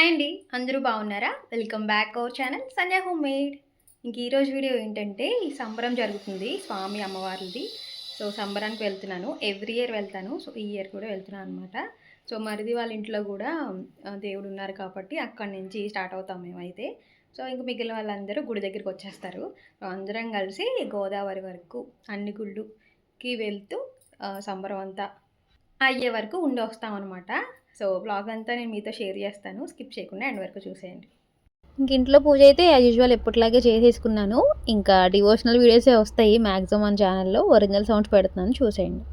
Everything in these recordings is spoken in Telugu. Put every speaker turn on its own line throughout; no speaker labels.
హాయ్ అండి అందరూ బాగున్నారా? Welcome back our channel Sanjay home made. ఇంక ఈరోజు వీడియో ఏంటంటే ఈ సంబరం జరుగుతుంది స్వామి అమ్మవారిది. సో సంబరానికి వెళ్తున్నాను. ఎవ్రీ ఇయర్ వెళ్తాను. సో ఈ ఇయర్ కూడా వెళ్తున్నాను అనమాట సో మరిది వాళ్ళ ఇంట్లో కూడా దేవుడు ఉన్నారు కాబట్టి అక్కడి నుంచి స్టార్ట్ అవుతాం మేమైతే. సో ఇంక మిగిలిన వాళ్ళందరూ గుడి దగ్గరికి వచ్చేస్తారు. సో అందరం కలిసి గోదావరి వరకు అన్ని గుళ్ళుకి వెళ్తూ సంబరం అంతా అయ్యే వరకు ఉండి వస్తాం అనమాట సో బ్లాగ్ అంతా నేను మీతో షేర్ చేస్తాను. స్కిప్ చేయకుండా ఎండ్ వరకు చూసేయండి.
ఇంక ఇంట్లో పూజ అయితే యాజ్ యూజువల్ ఎప్పటిలాగే చేసేసుకున్నాను. ఇంకా డివోషనల్ వీడియోసే వస్తాయి మ్యాక్సిమం మన ఛానల్లో ఒరిజినల్ సౌండ్స్ పెడుతున్నాను. చూసేయండి.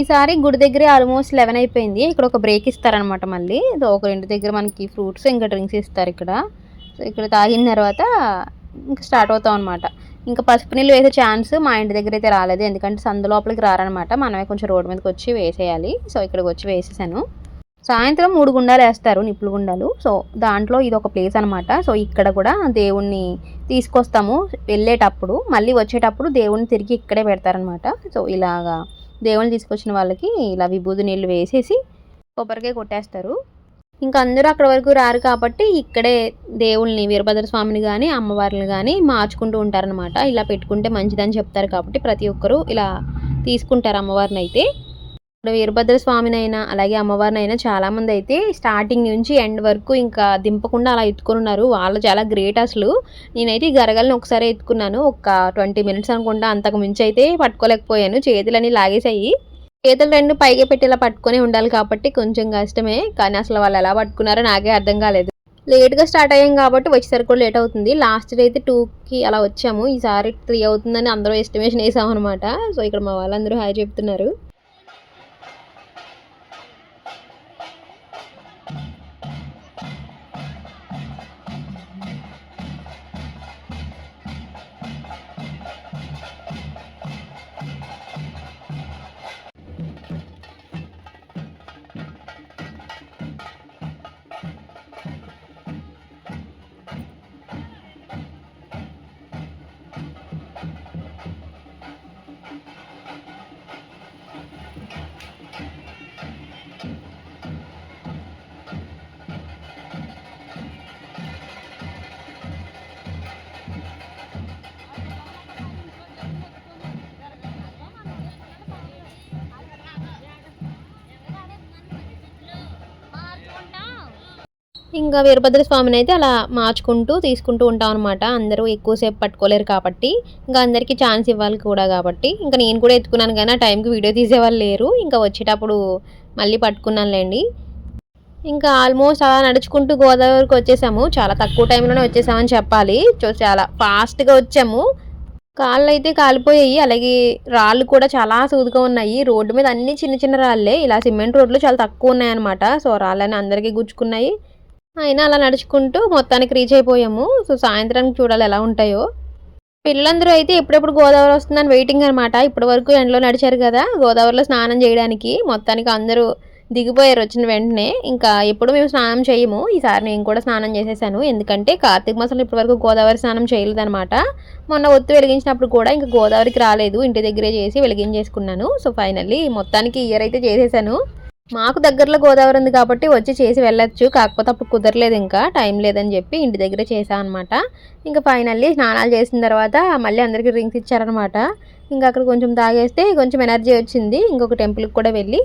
ఈసారి గుడి దగ్గరే ఆల్మోస్ట్ లెవెన్ అయిపోయింది. ఇక్కడ ఒక బ్రేక్ ఇస్తారనమాట మళ్ళీ. సో ఒక రెండు దగ్గర మనకి ఫ్రూట్స్ ఇంకా డ్రింక్స్ ఇస్తారు ఇక్కడ. సో ఇక్కడ తాగిన తర్వాత ఇంకా స్టార్ట్ అవుతాం అనమాట ఇంకా పసుపు నీళ్ళు వేసే ఛాన్స్ మా ఇంటి దగ్గర అయితే రాలేదు. ఎందుకంటే సందు లోపలికి రారనమాట మనమే కొంచెం రోడ్డు మీదకి వచ్చి వేసేయాలి. సో ఇక్కడికి వచ్చి వేసేసాను. సాయంత్రం మూడు గుండాలు వేస్తారు నిప్పులు గుండాలు. సో దాంట్లో ఇది ఒక ప్లేస్ అనమాట సో ఇక్కడ కూడా దేవుణ్ణి తీసుకొస్తాము వెళ్ళేటప్పుడు. మళ్ళీ వచ్చేటప్పుడు దేవుణ్ణి తిరిగి ఇక్కడే పెడతారనమాట సో ఇలాగా దేవుణ్ణి తీసుకొచ్చిన వాళ్ళకి ఇలా విభూది నీళ్ళు వేసేసి కొబ్బరికాయ కొట్టేస్తారు. ఇంకా అందరూ అక్కడ వరకు రారు కాబట్టి ఇక్కడే దేవుళ్ళని వీరభద్ర స్వామిని కానీ అమ్మవారిని కానీ మార్చుకుంటూ ఉంటారనమాట ఇలా పెట్టుకుంటే మంచిదని చెప్తారు కాబట్టి ప్రతి ఒక్కరూ ఇలా తీసుకుంటారు అమ్మవారిని అయితే. ఇక్కడ వీరభద్ర స్వామినైనా అలాగే అమ్మవారినైనా చాలామంది అయితే స్టార్టింగ్ నుంచి ఎండ్ వరకు ఇంకా దింపకుండా అలా ఎత్తుకొని ఉన్నారు వాళ్ళు చాలా గ్రేట్ అసలు. నేనైతే ఈ గరగల్ని ఒకసారి ఎత్తుకున్నాను. ఒక ట్వంటీ మినిట్స్ అనుకుంటా అంతకు మించి అయితే పట్టుకోలేకపోయాను. చేతులని లాగేసాయి చేతులు రెండు పైగా పెట్టి ఇలా పట్టుకొని ఉండాలి కాబట్టి కొంచెం కష్టమే. కానీ అసలు వాళ్ళు ఎలా పట్టుకున్నారో నాకే అర్థం కాలేదు. లేట్గా స్టార్ట్ అయ్యాం కాబట్టి వచ్చేసరికి కూడా లేట్ అవుతుంది. లాస్ట్ డే అయితే టూకి అలా వచ్చాము. ఈసారి త్రీ అవుతుందని అందరూ ఎస్టిమేషన్ వేసాం అనమాట సో ఇక్కడ మా వాళ్ళందరూ హాయ్ చెప్తున్నారు. ఇంకా వీరభద్ర స్వామిని అయితే అలా మార్చుకుంటూ తీసుకుంటూ ఉంటాం అనమాట అందరూ ఎక్కువసేపు పట్టుకోలేరు కాబట్టి. ఇంకా అందరికీ ఛాన్స్ ఇవ్వాలి కూడా కాబట్టి. ఇంకా నేను కూడా ఎత్తుకున్నాను కానీ ఆ టైంకి వీడియో తీసేవాళ్ళు లేరు. ఇంకా వచ్చేటప్పుడు మళ్ళీ పట్టుకున్నానులేండి. ఇంకా ఆల్మోస్ట్ అలా నడుచుకుంటూ గోదావరికి వచ్చేసాము. చాలా తక్కువ టైంలోనే వచ్చేసామని చెప్పాలి. చాలా ఫాస్ట్గా వచ్చాము. కాళ్ళు అయితే కాలిపోయాయి. అలాగే రాళ్ళు కూడా చాలా సూదుగా ఉన్నాయి. రోడ్డు మీద అన్ని చిన్న చిన్న రాళ్ళే. ఇలా సిమెంట్ రోడ్లు చాలా తక్కువ ఉన్నాయన్నమాట. సో రాళ్ళని అందరికీ గుచ్చుకున్నాయి. అయినా అలా నడుచుకుంటూ మొత్తానికి రీచ్ అయిపోయాము. సో సాయంత్రానికి చూడాలి ఎలా ఉంటాయో. పిల్లలందరూ అయితే ఎప్పుడెప్పుడు గోదావరి వస్తుందని వెయిటింగ్ అనమాట ఇప్పటి వరకు ఎండలో నడిచారు కదా గోదావరిలో స్నానం చేయడానికి. మొత్తానికి అందరూ దిగిపోయారు వచ్చిన వెంటనే. ఇంకా ఎప్పుడు మేము స్నానం చేయము. ఈసారి నేను కూడా స్నానం చేసేసాను. ఎందుకంటే కార్తీక మాసంలో ఇప్పటి వరకు గోదావరి స్నానం చేయలేదనమాట మొన్న ఒత్తు వెలిగించినప్పుడు కూడా ఇంకా గోదావరికి రాలేదు. ఇంటి దగ్గరే చేసి వెలిగించేసుకున్నాను. సో ఫైనల్లీ మొత్తానికి ఇయర్ అయితే చేసేసాను. మాకు దగ్గరలో గోదావరి ఉంది కాబట్టి వచ్చి చేసి వెళ్ళొచ్చు. కాకపోతే అప్పుడు కుదరలేదు ఇంకా టైం లేదని చెప్పి ఇంటి దగ్గర చేసా అనమాట ఇంకా ఫైనల్లీ స్నానాలు చేసిన తర్వాత మళ్ళీ అందరికీ డ్రింక్స్ ఇచ్చారనమాట ఇంకా అక్కడ కొంచెం తాగేస్తే కొంచెం ఎనర్జీ వచ్చింది ఇంకొక టెంపుల్కి కూడా వెళ్ళి.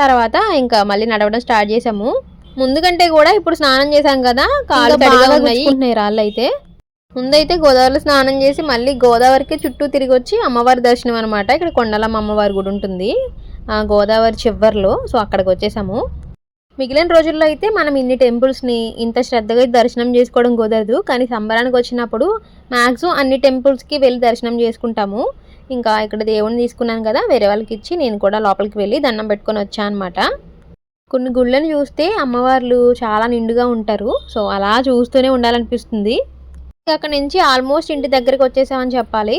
తర్వాత ఇంకా మళ్ళీ నడవడం స్టార్ట్ చేసాము ముందు కంటే కూడా ఇప్పుడు స్నానం చేసాం కదా కాళ్ళు తడిగా ఉన్నాయి. రాళ్ళు అయితే ముందైతే గోదావరిలో స్నానం చేసి మళ్ళీ గోదావరికి చుట్టూ తిరిగి వచ్చి అమ్మవారి దర్శనం అనమాట ఇక్కడ కొండలమ్మ అమ్మవారి గుడి ఉంటుంది. గోదావరి చివర్లో. సో అక్కడికి వచ్చేసాము మిగిలిన రోజుల్లో అయితే మనం ఇన్ని టెంపుల్స్ని ఇంత శ్రద్ధగా దర్శనం చేసుకోవడం కుదరదు. కానీ సంబరానికి వచ్చినప్పుడు మ్యాక్సిమం అన్ని టెంపుల్స్కి వెళ్ళి దర్శనం చేసుకుంటాము. ఇంకా ఇక్కడ దేవుణ్ణి తీసుకున్నాను కదా వేరే వాళ్ళకి ఇచ్చి నేను కూడా లోపలికి వెళ్ళి దండం పెట్టుకొని వచ్చాను అనమాట కొన్ని గుళ్ళని చూస్తే అమ్మవార్లు చాలా నిండుగా ఉంటారు. సో అలా చూస్తూనే ఉండాలనిపిస్తుంది. అక్కడ నుంచి ఆల్మోస్ట్ ఇంటి దగ్గరికి వచ్చేసామని చెప్పాలి.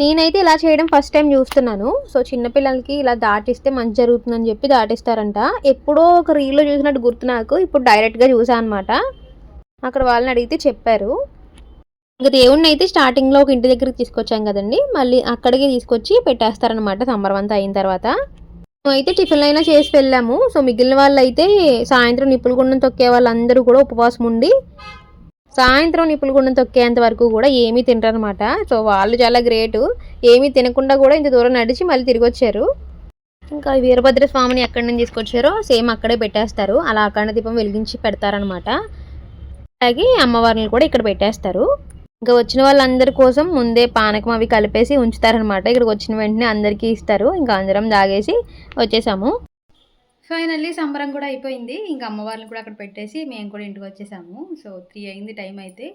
నేనైతే ఇలా చేయడం ఫస్ట్ టైం చూస్తున్నాను. సో చిన్నపిల్లలకి ఇలా దాటిస్తే మంచి జరుగుతుందని చెప్పి దాటిస్తారంట. ఎప్పుడో ఒక రీల్లో చూసినట్టు గుర్తు నాకు. ఇప్పుడు డైరెక్ట్గా చూసాను అనమాట అక్కడ వాళ్ళని అడిగితే చెప్పారు. ఇంకా దేవుణ్ణి అయితే స్టార్టింగ్లో ఒక ఇంటి దగ్గరికి తీసుకొచ్చాం కదండి. మళ్ళీ అక్కడికి తీసుకొచ్చి పెట్టేస్తారనమాట సంబరం అంతా అయిన తర్వాత. అయితే టిఫిన్ అయినా చేసి వెళ్ళాము. సో మిగిలిన వాళ్ళు అయితే సాయంత్రం నిప్పుల గుండం తొక్కే వాళ్ళందరూ కూడా ఉపవాసం ఉండి సాయంత్రం నిప్పుల గుండం తొక్కేంత వరకు కూడా ఏమీ తినరనమాట సో వాళ్ళు చాలా గ్రేటు. ఏమీ తినకుండా కూడా ఇంత దూరం నడిచి మళ్ళీ తిరిగి వచ్చారు ఇంకా వీరభద్ర స్వామిని ఎక్కడి నుంచి తీసుకొచ్చారో సేమ్ అక్కడే పెట్టేస్తారు. అలా అఖండ దీపం వెలిగించి పెడతారనమాట అలాగే అమ్మవారిని కూడా ఇక్కడ పెట్టేస్తారు. ఇంకా వచ్చిన వాళ్ళందరి కోసం ముందే పానకం అవి కలిపేసి ఉంచుతారనమాట ఇక్కడికి వచ్చిన వెంటనే అందరికీ ఇస్తారు. ఇంకా అందరం తాగేసి వచ్చేసాము.
ఫైనల్లీ సంబరం కూడా అయిపోయింది. ఇంకా అమ్మవారిని కూడా అక్కడ పెట్టేసి మేము కూడా ఇంటికి వచ్చేసాము. సో త్రీ అయింది టైం అయితే.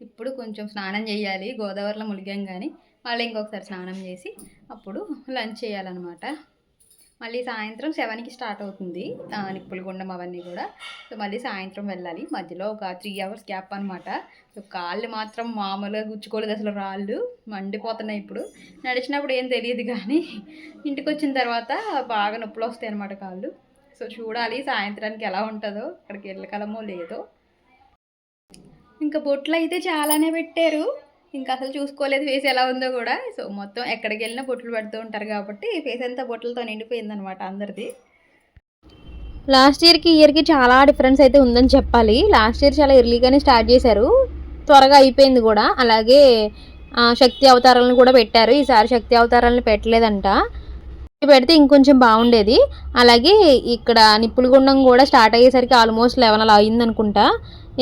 ఇప్పుడు కొంచెం స్నానం చేయాలి. గోదావరిలో ములిగాం కానీ మళ్ళీ ఇంకొకసారి స్నానం చేసి అప్పుడు లంచ్ చేయాలన్నమాట. మళ్ళీ సాయంత్రం సెవెన్కి స్టార్ట్ అవుతుంది. నిప్పులు గుండం అవన్నీ కూడా. సో మళ్ళీ సాయంత్రం వెళ్ళాలి. మధ్యలో ఒక త్రీ అవర్స్ గ్యాప్ అనమాట సో కాళ్ళు మాత్రం మామూలుగా గుచ్చుకోలేదు అసలు రాళ్ళు. మండిపోతున్నాయి ఇప్పుడు. నడిచినప్పుడు ఏం తెలియదు కానీ ఇంటికి వచ్చిన తర్వాత బాగా నొప్పులు వస్తాయి అనమాట కాళ్ళు. సో చూడాలి సాయంత్రానికి ఎలా ఉంటుందో. అక్కడికి వెళ్ళగలమో లేదో. ఇంకా బొట్లు అయితే చాలానే పెట్టారు. ఇంకా అసలు చూసుకోలేదు ఫేస్ ఎలా ఉందో కూడా. సో మొత్తం ఎక్కడికి వెళ్ళినా బొట్లు పెడుతూ ఉంటారు కాబట్టి ఫేస్ అంతా బొట్లతో నిండిపోయింది అనమాట అందరిది
లాస్ట్ ఇయర్కి ఇయర్కి చాలా డిఫరెన్స్ అయితే ఉందని చెప్పాలి. లాస్ట్ ఇయర్ చాలా ఎర్లీగానే స్టార్ట్ చేశారు. త్వరగా అయిపోయింది కూడా. అలాగే శక్తి అవతారాలను కూడా పెట్టారు. ఈసారి శక్తి అవతారాలను పెట్టలేదంట. పెడితే ఇంకొంచెం బాగుండేది. అలాగే ఇక్కడ నిప్పులు గుండం కూడా స్టార్ట్ అయ్యేసరికి ఆల్మోస్ట్ లెవెన్ అలా అయిందనుకుంటా.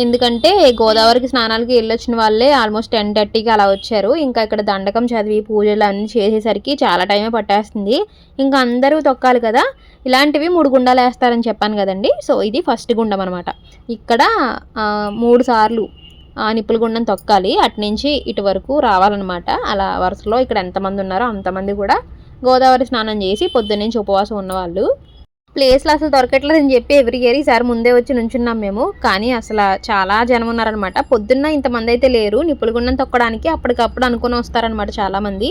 ఎందుకంటే గోదావరికి స్నానాలకి వెళ్ళొచ్చిన వాళ్ళే ఆల్మోస్ట్ టెన్ థర్టీకి అలా వచ్చారు. ఇంకా ఇక్కడ దండకం చదివి పూజలు అన్నీ చేసేసరికి చాలా టైమే పట్టేస్తుంది. ఇంకా అందరూ తొక్కాలి కదా ఇలాంటివి మూడు గుండాలు వేస్తారని చెప్పాను కదండి. సో ఇది ఫస్ట్ గుండం అనమాట ఇక్కడ మూడు సార్లు ఆ నిప్పుల గుండం తొక్కాలి. అటు నుంచి ఇటు వరకు రావాలన్నమాట. అలా వరుసలో ఇక్కడ ఎంతమంది ఉన్నారో అంతమంది కూడా గోదావరి స్నానం చేసి పొద్దున్నుంచి ఉపవాసం ఉన్నవాళ్ళు. ప్లేస్లు అసలు దొరకట్లేదు అని చెప్పి ఎవ్రీ ఇయర్ ఈసారి ముందే వచ్చి నుంచున్నాం మేము. కానీ అసలు చాలా జనం ఉన్నారనమాట పొద్దున్న ఇంతమంది అయితే లేరు. నిప్పులు గుండం తొక్కడానికి అప్పటికప్పుడు అనుకుని వస్తారనమాట చాలామంది.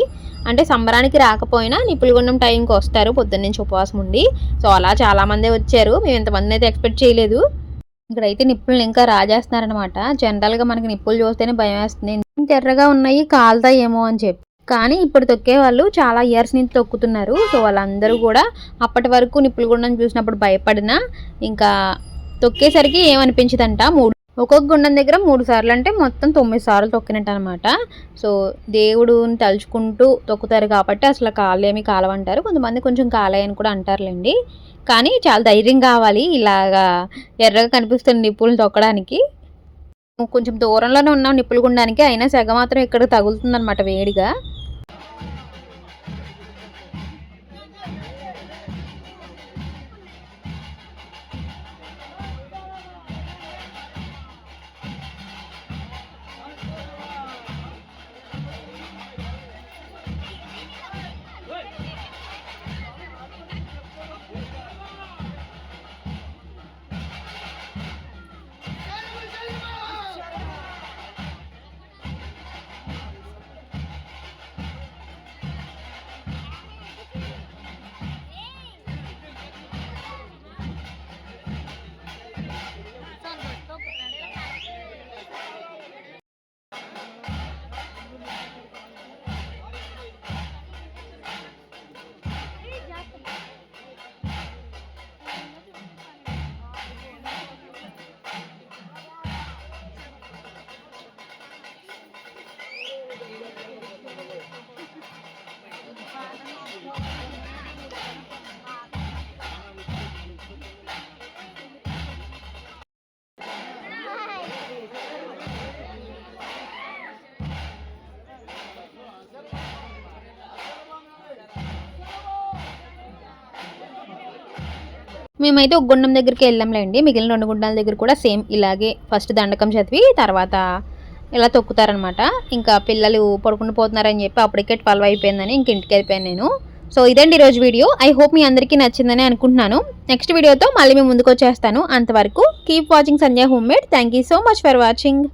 అంటే సంబరానికి రాకపోయినా నిప్పులు గుండం టైంకి వస్తారు. పొద్దున్నుంచి ఉపవాసం ఉండి. సో అలా చాలామందే వచ్చారు. మేము ఇంతమందిని అయితే ఎక్స్పెక్ట్ చేయలేదు. ఇక్కడైతే నిప్పులను ఇంకా రాజేస్తున్నారనమాట జనరల్గా మనకి నిప్పులు చూస్తేనే భయం వేస్తుంది. ఎర్రగా ఉన్నాయి కాలుతాయేమో అని చెప్పి. కానీ ఇప్పుడు తొక్కే వాళ్ళు చాలా ఇయర్స్ నుంచి తొక్కుతున్నారు. సో వాళ్ళందరూ కూడా అప్పటి వరకు నిప్పులు గుండం చూసినప్పుడు భయపడినా ఇంకా తొక్కేసరికి ఏమనిపించదంట? మూడు ఒక్కొక్క గుండం దగ్గర మూడు సార్లు అంటే మొత్తం తొమ్మిది సార్లు తొక్కినట్టు అనమాట సో దేవుడుని తలుచుకుంటూ తొక్కుతారు కాబట్టి అసలు కాలేమి కాలవంటారు. కొంతమంది కొంచెం కాలేయని కూడా అంటారులేండి. కానీ చాలా ధైర్యం కావాలి ఇలాగా ఎర్రగా కనిపిస్తున్న నిప్పులు తొక్కడానికి. కొంచెం దూరంలోనే ఉన్నాం నిప్పులు గుండానికి అయినా సెగ మాత్రం ఇక్కడ తగులుతుందన్నమాట వేడిగా. మేమైతే ఒక గుండం దగ్గరికి వెళ్ళాంలేండి. మిగిలిన రెండు గుండాల దగ్గర కూడా సేమ్ ఇలాగే ఫస్ట్ దండకం చదివి తర్వాత ఇలా తొక్కుతారనమాట. ఇంకా పిల్లలు పడుకుని పోతున్నారని చెప్పి అప్పటికే ట్వెల్వ్ అయిపోయిందని ఇంక ఇంటికి వెళ్ళిపోయాను నేను. సో ఇదండి ఈరోజు వీడియో. ఐ హోప్ మీ అందరికీ నచ్చిందని అనుకుంటున్నాను. నెక్స్ట్ వీడియోతో మళ్ళీ మేము ముందుకు వచ్చేస్తాను. అంతవరకు keep watching Sanjay home made thank you so much for watching.